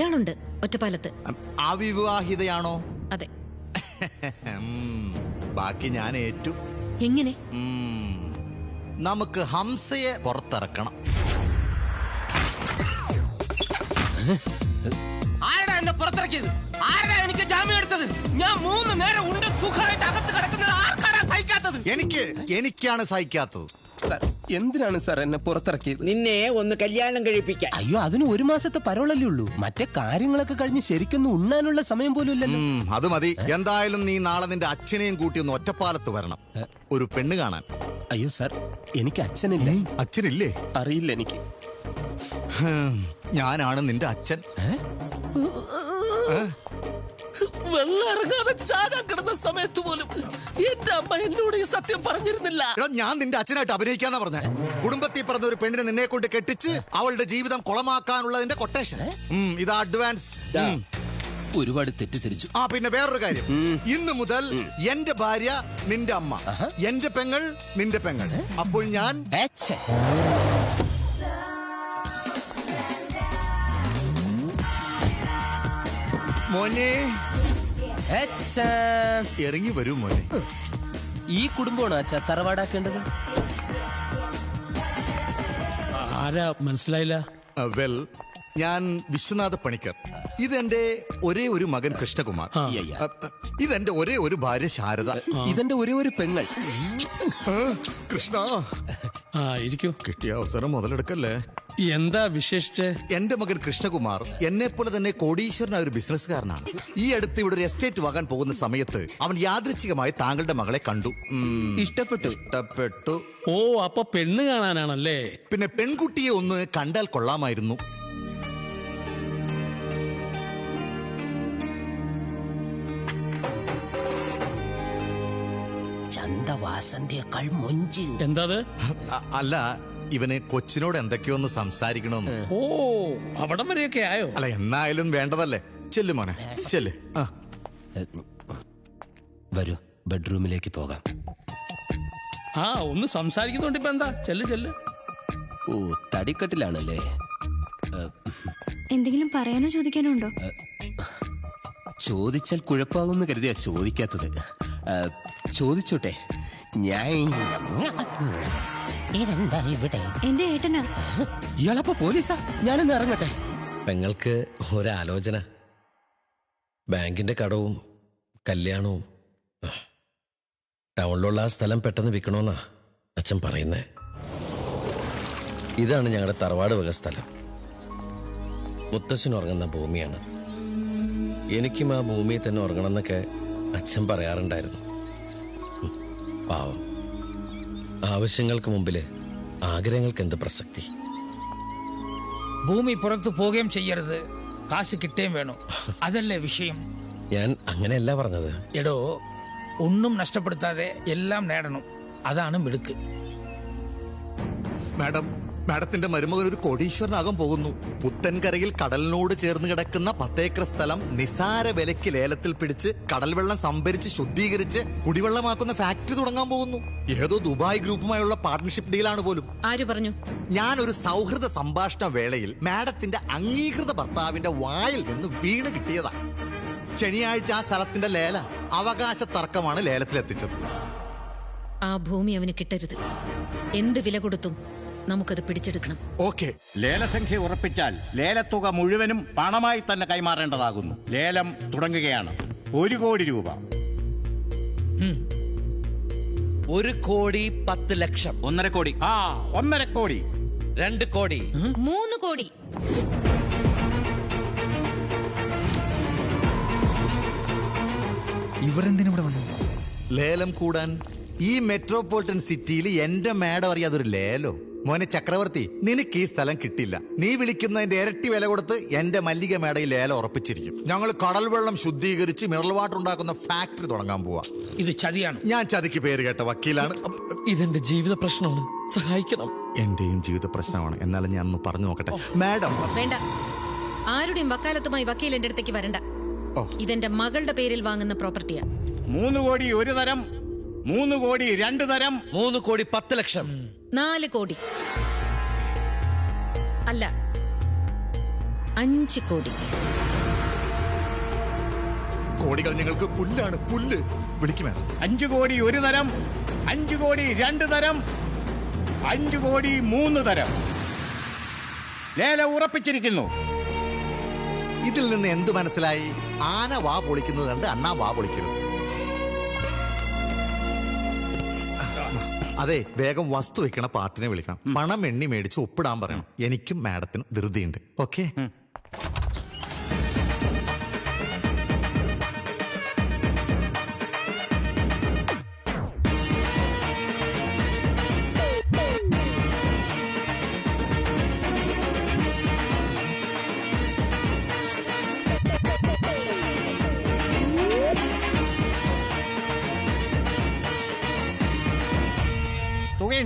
ഒരാളുണ്ട് ഒറ്റപ്പാലത്ത്. അവിവാഹിതയാണോ? അതെ. ബാക്കി ഞാൻ ഏറ്റു. എങ്ങനെ? നമുക്ക് ഹംസയെ പുറത്തിറക്കണം. ആരടാ എന്നെ പുറത്തിറക്കിയത്? ആരടാ എനിക്ക് ജാമ്യം എടുത്തത്? ഞാൻ മൂന്ന് നേരം ഉണ്ട് സുഖമായിട്ട് അകത്ത് കിടക്കുന്നത്. ആർക്കാരാ സഹിക്കാത്തത്? എനിക്ക് എനിക്കാണ് സഹിക്കാത്തത്. സാർ എന്തിനാണ് സാർ എന്നെ പുറത്തിറക്കിയത്? നിന്നെ ഒന്ന് കല്യാണം കഴിപ്പിക്കാൻ. അയ്യോ അതിന് ഒരു മാസത്തെ പരോളല്ലേ ഉള്ളൂ. മറ്റേ കാര്യങ്ങളൊക്കെ കഴിഞ്ഞ് ശരിക്കൊന്നും ഉണ്ണാനുള്ള സമയം പോലും ഇല്ലല്ലോ. ഉം, അത് മതി. എന്തായാലും നീ നാളെ നിന്റെ അച്ഛനെയും കൂട്ടി ഒന്ന് ഒറ്റപ്പാലത്ത് വരണം. ഒരു പെണ്ണ് കാണാൻ. അയ്യോ സാർ എനിക്ക് അച്ഛനില്ല. അച്ഛനില്ലേ? അറിയില്ല എനിക്ക്. ഹും, ഞാനാണ് നിന്റെ അച്ഛൻ. വെള്ളം ഇറങ്ങാതെ ചാകാൻ കിടന്ന സമയത്ത് പോലും അമ്മ എന്നോട് ഈ സത്യം പറഞ്ഞിരുന്നില്ല. എടാ ഞാൻ നിന്റെ അച്ഛനായിട്ട് അഭിനയിക്കാന്നാ പറഞ്ഞേ. കുടുംബത്തിൽ പറഞ്ഞ ഒരു പെണ്ണിനെ നിന്നെ കൊണ്ട് കെട്ടിച്ച് അവളുടെ ജീവിതം കുളമാക്കാനുള്ളതിന്റെ കൊട്ടേഷൻ ഇതാ അഡ്വാൻസ്. ഒരുപാട് തെറ്റിദ്ധരിച്ചു. ആ പിന്നെ വേറൊരു കാര്യം. ഇന്ന് മുതൽ എന്റെ ഭാര്യ നിന്റെ അമ്മ. എന്റെ പെങ്ങൾ നിന്റെ പെങ്ങൾ. അപ്പോൾ ഞാൻ. മോനെ. ഇറങ്ങി വരൂ മോനെ. ഈ കുടുംബമാണ് അച്ഛാ തറവാടാക്കേണ്ടത്? ആരാ? മനസ്സിലായില്ല. വെൽ ഞാൻ വിശ്വനാഥ പണിക്കർ. ഇതെന്റെ ഒരേ ഒരു മകൻ കൃഷ്ണകുമാർ. ഇതെന്റെ ഒരേ ഒരു ഭാര്യ ശാരദ. ഇതെന്റെ ഒരേ ഒരു പെങ്ങൾ. കൃഷ്ണ. ആ ഇരിക്കൂ. കിട്ടിയ അവസരം മുതലെടുക്കല്ലേ? എന്താ വിശേഷിച്ച്? എന്റെ മകൻ കൃഷ്ണകുമാർ എന്നെ പോലെ തന്നെ കോടീശ്വരനായ ഒരു ബിസിനസ്സുകാരനാണ്. ഈ അടുത്ത് ഇവിടെ ഒരു എസ്റ്റേറ്റ് വാങ്ങാൻ പോകുന്ന സമയത്ത് അവൻ യാദൃച്ഛികമായി താങ്കളുടെ മകളെ കണ്ടു. ഉം, ഇഷ്ടപ്പെട്ടു. ഇഷ്ടപ്പെട്ടു. ഓ അപ്പൊ പെണ്ണ് കാണാനാണല്ലേ? പിന്നെ പെൺകുട്ടിയെ ഒന്ന് കണ്ടാൽ കൊള്ളാമായിരുന്നു. ചന്തവാസന്തിയേക്കാൾ എന്താ അ- അല്ല ഇവന് കൊച്ചിനോട് എന്തൊക്കെയോ ഒന്ന് സംസാരിക്കണമെന്ന് ഓ അവിടം വരെയൊക്കെ ആയോ? അല്ല എന്നായാലും വേണ്ടതല്ലേ? ചെല്ലു മോനെ ചെല്ല്. ആ. വരൂ ബെഡ്റൂമിലേക്ക് പോകാം. ആ ഒന്ന് സംസാരിക്കുന്നുണ്ട് ഇപ്പൊ എന്താ? ചെല്ല് ചെല്ല്. ഓ തടിക്കെട്ടിലാണല്ലേ? എന്തെങ്കിലും പറയാനോ ചോദിക്കാനോ ഉണ്ടോ ചോദിച്ചാൽ കുഴപ്പമാകുമെന്ന് കരുതിയാ ചോദിക്കാത്തത്. ചോദിച്ചോട്ടെ. ഞാൻ ഇതെന്താ ഇവിടെ? എന്റെ ഏട്ടനാ. ഇയാളപ്പോ പോലീസാ? ഞാനൊന്ന് ഇറങ്ങട്ടെ. പെങ്ങൾക്ക് ഒരാലോചന. ബാങ്കിന്റെ കടവും കല്യാണവും. ടൗണിലുള്ള ആ സ്ഥലം പെട്ടെന്ന് വിൽക്കണമെന്നാ അച്ഛൻ പറയുന്നേ. ഇതാണ് ഞങ്ങളുടെ തറവാട് വക സ്ഥലം. മുത്തശ്ശൻ ഉറങ്ങുന്ന ഭൂമിയാണ്. എനിക്കും ആ ഭൂമിയിൽ തന്നെ ഉറങ്ങണമെന്നൊക്കെ അച്ഛൻ പറയാറുണ്ടായിരുന്നു. പാവം. ആവശ്യങ്ങൾക്ക് മുമ്പിൽ ആഗ്രഹങ്ങൾക്ക് എന്ത് പ്രസക്തി? ഭൂമി പുറത്തു പോവുകയും ചെയ്യരുത്. കാശ് കിട്ടുകയും വേണം. അതല്ലേ വിഷയം? ഞാൻ അങ്ങനെയല്ല പറഞ്ഞത്. എടോ ഒന്നും നഷ്ടപ്പെടുത്താതെ എല്ലാം നേടണം. അതാണ് മിടുക്ക്. മാഡം മാഡത്തിന്റെ മരുമകൻ ഒരു കോടീശ്വരനാകാൻ പോകുന്നു. പുത്തൻകരയിൽ കടലിനോട് ചേർന്ന് കിടക്കുന്ന പത്തേക്കർ സ്ഥലം നിസാര വിലയ്ക്ക് ലേലത്തിൽ പിടിച്ച് കടൽ വെള്ളം സംഭരിച്ച് ശുദ്ധീകരിച്ച് കുടിവെള്ളമാക്കുന്ന ഫാക്ടറി തുടങ്ങാൻ പോകുന്നു. ഏതോ ദുബായ് ഗ്രൂപ്പുമായുള്ള പാർട്ട്ണർഷിപ്പ് ഡീലാണ് പോലും. ആര് പറഞ്ഞു? ഞാൻ ഒരു സൗഹൃദ സംഭാഷണ വേളയിൽ മാഡത്തിന്റെ അംഗീകൃത ഭർത്താവിന്റെ വായിൽ നിന്ന് വീണ് കിട്ടിയതാ. ശനിയാഴ്ച ആ സ്ഥലത്തിന്റെ ലേല അവകാശ തർക്കമാണ് ലേലത്തിലെത്തിച്ചത്. ആ ഭൂമി അവന് കിട്ടരുത്. എന്ത് വില കൊടുത്തും നമുക്കത് പിടിച്ചെടുക്കണം. ഓക്കെ. ലേലസംഖ്യ ഉറപ്പിച്ചാൽ ലേലത്തുക മുഴുവനും പണമായി തന്നെ കൈമാറേണ്ടതാകുന്നു. ലേലം തുടങ്ങുകയാണ്. ഒരു കോടി രൂപ. ഒരു കോടി പത്ത് ലക്ഷം. ഒന്നര കോടി. ആ ഒന്നര കോടി. രണ്ട് കോടി. മൂന്ന് കോടി. ലേലം കൂടാൻ ഈ മെട്രോപൊളിറ്റൻ സിറ്റിയിൽ എന്റെ മേഡം അറിയാതൊരു ലേലോ? മോനെ ചക്രവർത്തി നിനക്ക് ഈ സ്ഥലം കിട്ടില്ല. നീ വിളിക്കുന്നതിന്റെ ഇരട്ടി വില കൊടുത്ത് എന്റെ മല്ലിക മേടയിൽ ഏല ഉറപ്പിച്ചിരിക്കും. ഞങ്ങൾ കടൽ വെള്ളം ശുദ്ധീകരിച്ച് മിനറൽ വാട്ടർ ഉണ്ടാക്കുന്ന ഫാക്ടറി തുടങ്ങാൻ പോവാ. ഇത് ചതിയാണ്. ഞാൻ ചതിക്ക് പേര് കേട്ട വക്കീലാണ്. ഇതെന്റെ ജീവിത പ്രശ്നമാണ്. സഹായിക്കണം. എന്റെയും ജീവിത പ്രശ്നമാണ്. എന്നാലും ഞാൻ ഒന്ന് പറഞ്ഞു നോക്കട്ടെ. മാഡം. വേണ്ട. ആരുടെയും വക്കാലത്തുമായി വക്കീൽ എന്റെ അടുത്തേക്ക് വരണ്ട. ഓ. ഇതെന്റെ മകളുടെ പേരിൽ വാങ്ങുന്ന പ്രോപ്പർട്ടിയാ മൂന്ന് കോടി ഒരു തരം മൂന്ന് കോടി രണ്ട് തരം. മൂന്ന് കോടി പത്ത് ലക്ഷം. നാല് കോടി. അല്ല അഞ്ച് കോടി. കോടികൾ ഞങ്ങൾക്ക് പുല്ലാണ് പുല്ല്. വിളിക്കും വേണം അഞ്ചു കോടി ഒരു തരം അഞ്ചു കോടി രണ്ട് തരം അഞ്ചു കോടി മൂന്ന് തരം. ലേല ഉറപ്പിച്ചിരിക്കുന്നു. ഇതിൽ നിന്ന് എന്ത് മനസ്സിലായി? ആന വാ പൊളിക്കുന്നത് കണ്ട് അണ്ണാ വാ പൊളിക്കരുത് അതെ വേഗം വസ്തു വെക്കണ പാട്ടിനെ വിളിക്കണം. പണം എണ്ണി മേടിച്ച് ഒപ്പിടാൻ പറയണം. എനിക്കും മാഡത്തിനും ധൃതിയുണ്ട്. ഓക്കെ?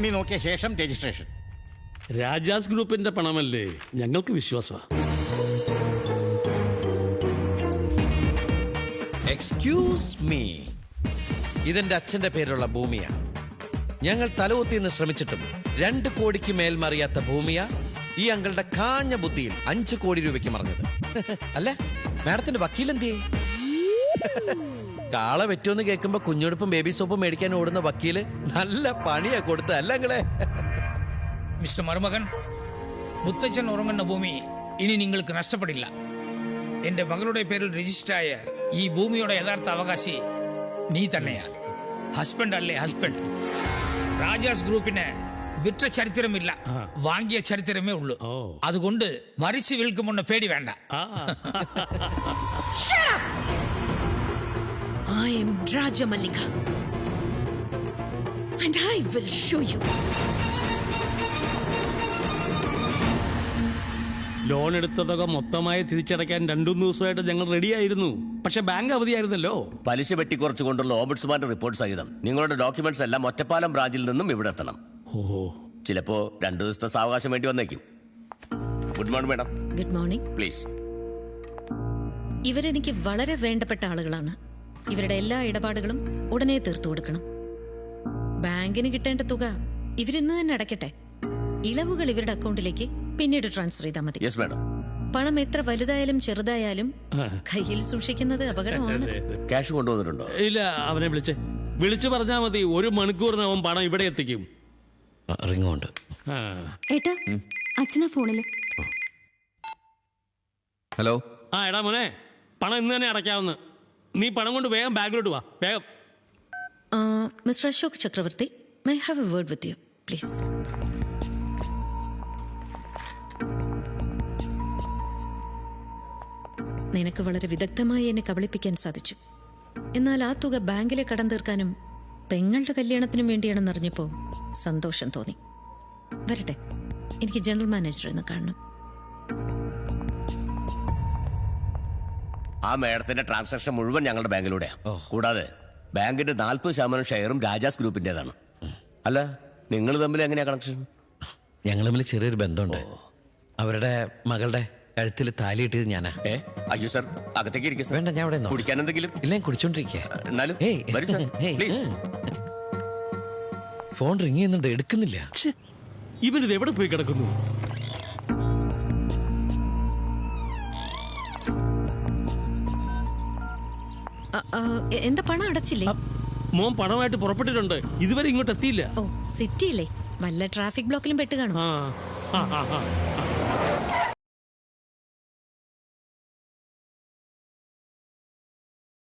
എണ്ണി നോക്കിയ ശേഷം രജിസ്ട്രേഷൻ. രാജാസ് ഗ്രൂപ്പിന്റെ പണമല്ലേ? ഞങ്ങൾക്ക് വിശ്വാസമാണ് എക്സ്ക്യൂസ് മീ ഇതെന്റെ അച്ഛന്റെ പേരുള്ള ഭൂമിയാണ് ഞങ്ങൾ തലകുത്തിന്ന് ശ്രമിച്ചിട്ടും രണ്ട് കോടിക്ക് മേൽ മറിയാത്ത ഭൂമിയാ ഈ അങ്കളുടെ കാഞ്ഞ ബുദ്ധിയിൽ അഞ്ചു കോടി രൂപയ്ക്ക് മറിഞ്ഞത്. അല്ല? മാഡത്തിന്റെ വക്കീലെന്തേ കാള വെറ്റുമെന്ന് കേൾക്കുമ്പോ കുഞ്ഞുടുപ്പും ബേബി സോപ്പും മേടിക്കാൻ ഓടുന്ന വക്കീൽ നല്ല പണിയാ കൊടുത്ത അല്ലങ്ങളെ മിസ്റ്റർ മരുമകൻ മുത്തച്ഛൻ ഉറങ്ങുന്ന ഭൂമി ഇനി നിങ്ങൾക്ക് നഷ്ടപ്പെടില്ല. എന്റെ മകളുടെ പേരിൽ രജിസ്റ്റർ ആയ ഈ ഭൂമിയുടെ യഥാർത്ഥ അവകാശി നീ തന്നെയാ. ഹസ്ബൻഡ് അല്ലേ ഹസ്ബൻഡ് രാജാസ് ഗ്രൂപ്പിന് വിറ്റ ചരിത്രമില്ല വാങ്ങിയ ചരിത്രമേ ഉള്ളൂ. അതുകൊണ്ട് മരിച്ചു വിൽക്കുമെന്ന് പേടി വേണ്ട. Raja Malika. And I will show you. Loan എടുത്ത തുക മൊത്തമായി തിരിച്ചടയ്ക്കാൻ രണ്ടു ദിവസമായിട്ട് ഞങ്ങൾ റെഡിയായിരുന്നു പക്ഷെ ബാങ്ക് അവധിയായിരുന്നല്ലോ. പലിശ വെട്ടിക്കുറച്ചുകൊണ്ടുള്ള ഓംബുഡ്സ്മാന്റെ റിപ്പോർട്ട് സഹിതം നിങ്ങളുടെ ഡോക്യുമെന്റ്സ് എല്ലാം ഒറ്റപ്പാലം ബ്രാഞ്ചിൽ നിന്നും ഇവിടെ എത്തണം. ഓ. ചിലപ്പോ രണ്ടു ദിവസത്തെ സാവകാശം വേണ്ടി വന്നേക്കും. Good morning madam good morning please ഇവരെനിക്ക് വളരെ വേണ്ടപ്പെട്ട ആളുകളാണ്. ഇവരുടെ എല്ലാ ഇടപാടുകളും ഉടനെ തീർത്തു കൊടുക്കണം. ബാങ്കിന് കിട്ടേണ്ട തുക ഇവരിന്ന് തന്നെ അടയ്ക്കട്ടെ. ഇളവുകൾ ഇവരുടെ അക്കൗണ്ടിലേക്ക് പിന്നീട് ട്രാൻസ്ഫർ ചെയ്താൽ മതി. യെസ് മാഡം പണം എത്ര വലുതായാലും ചെറുതായാലും കയ്യിൽ സൂക്ഷിക്കുന്നത് അപകടമാണ്. ക്യാഷ് കൊണ്ടുവന്നിട്ടുണ്ടോ? ഇല്ല അവനെ വിളിച്ചേ. വിളിച്ചു പറഞ്ഞാ മതി. ഒരു മണിക്കൂറിനവൻ പണം ഇവിടെ എത്തിക്കും. റിങ്ങുണ്ട്. ഏട്ടാ അച്ഛനാ ഫോണിൽ. ഹലോ ആ എടാ മോനെ. പണം ഇന്ന് തന്നെ അടയ്ക്കാവുന്ന. നീ പണം കൊണ്ട് വേഗം ബാങ്കിലോട്ട് വാ. വേഗം. Mister Ashok Chakravarthy my have a word with you please നിനക്ക് വളരെ വിദഗ്ധമായി എന്നെ കബളിപ്പിക്കാൻ സാധിച്ചു. എന്നാൽ ആ തുക ബാങ്കിലെ കടം തീർക്കാനും പെങ്ങളുടെ കല്യാണത്തിനും വേണ്ടിയാണെന്നറിഞ്ഞപ്പോൾ സന്തോഷം തോന്നി. വരട്ടെ എനിക്ക് ജനറൽ മാനേജർ എന്ന് കാണണം. ആ മേഡത്തിന്റെ ട്രാൻസാക്ഷൻ മുഴുവൻ ഞങ്ങളുടെ ബാങ്കിലൂടെ കൂടാതെ ബാങ്കിന്റെ നാൽപ്പത് ശതമാനം ഷെയറും രാജാസ് ഗ്രൂപ്പിന്റേതാണ്. അല്ല നിങ്ങൾ തമ്മിൽ എങ്ങനെയാ കണക്ഷൻ ഞങ്ങൾ തമ്മിൽ ചെറിയൊരു ബന്ധമുണ്ട്. അവരുടെ മകളുടെ കഴുത്തിൽ താലി ഇട്ടത് ഞാനാ. ഏ? അയ്യോ സർ അകത്തേക്ക് ഇരിക്കും വേണ്ട ഞാൻ അവിടെ കുടിക്കാൻ എന്തെങ്കിലും? ഇല്ല കുടിച്ചോണ്ടിരിക്കും. ഫോൺ റിങ് ചെയ്യുന്നുണ്ട് എടുക്കുന്നില്ല. ഇവനിത് എവിടെ പോയി കിടക്കുന്നു? എന്താ പണം അടച്ചില്ലേ? മോൻ പണമായിട്ട് പുറപ്പെട്ടിട്ടുണ്ട്. ഇതുവരെ ഇങ്ങോട്ട് എത്തിയില്ല ഓ സിറ്റിയില്ലേ? വല്ല ട്രാഫിക് ബ്ലോക്കിലും പെട്ട് കാണും. ആ ആ, ആ, ആ.